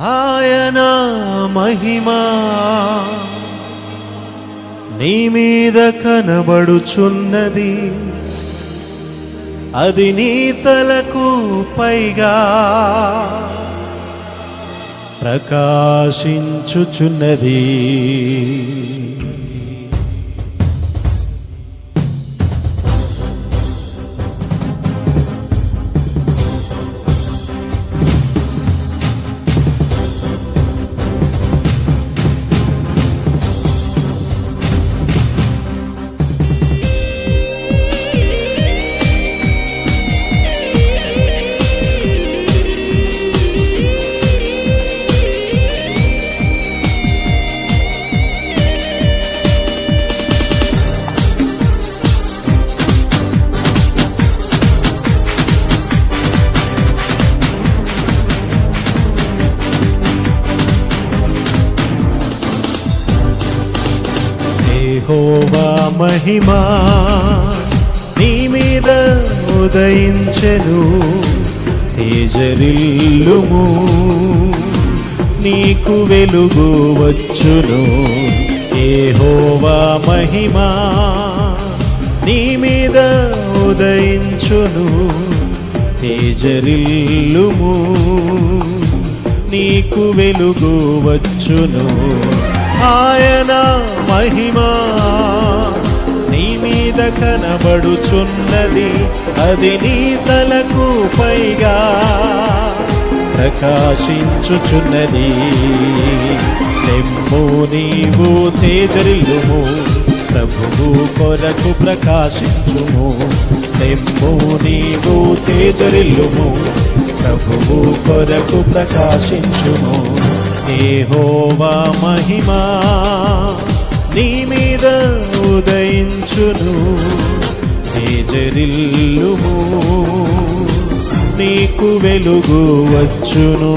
ఆయన మహిమా నీ మీద కనబడుచున్నది. అది నీ తలకు పైగా ప్రకాశించుచున్నది. యహోవా మహిమా నీ మీద ఉదయించెను తేజరిల్లుము. నీకు వెలుగు వచ్చును ఏహోవా మహిమా నీ మీద ఉదయించును తేజరిల్లుము. నీకు వెలుగు వచ్చును. ఆయన మహిమా. నీ మీద కనబడుచున్నది అది నీ తలకు పైగా ప్రకాశించుచున్నది. తెమ్ము నీవు తేజరిల్లుము ప్రభువు కొరకు ప్రకాశించుము. తెమ్ము నీవు తేజరిల్లుము ప్రభువు కొరకు ప్రకాశించుము. ఏహోవా మహిమా నీ మీద ఉదయించును తేజరిల్లుము నీకు వెలుగు వచ్చును.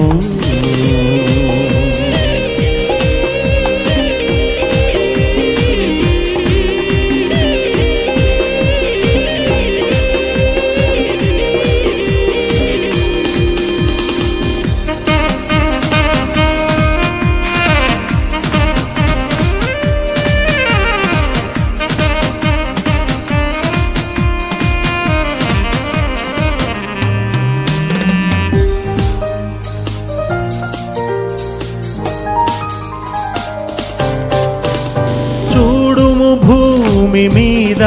భూమి మీద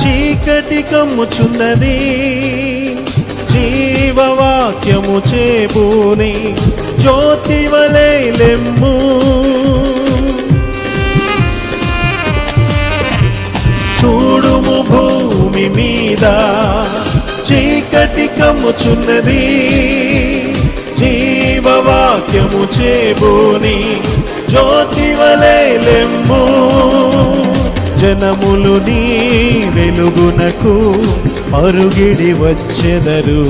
చీకటి కమ్ముచున్నది. జీవవాక్యము చేబూని జ్యోతి వలె చూడుము భూమి మీద చీకటి కమ్ముచున్నది. జీవవాక్యము చేబూని జ్యోతి వలెలెమ్ము జనములు నీ వెలుగునకు అరుగిడి వచ్చెదరు.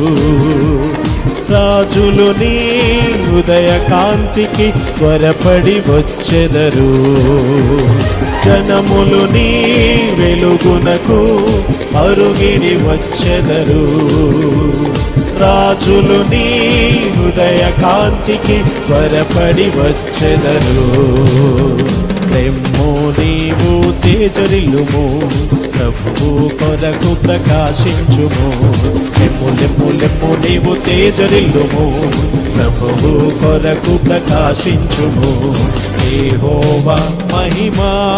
రాజులు నీ ఉదయ కాంతికి త్వరపడి వచ్చెదరు. జనములు నీ వెలుగునకు అరుగిడి వచ్చెదరు. రాజులు నీ హృదయ కాంతికి త్వరపడి వచ్చెదరు. తెమ్ము నీవు తేజరిల్లుము. ప్రభువు కొరకు ప్రకాశించుము. లెమ్ము లెమ్ము లెమ్ము నీవు తేజరిల్లుము. ప్రభువు కొరకు ప్రకాశించుము. ఏ హోవా మహిమా.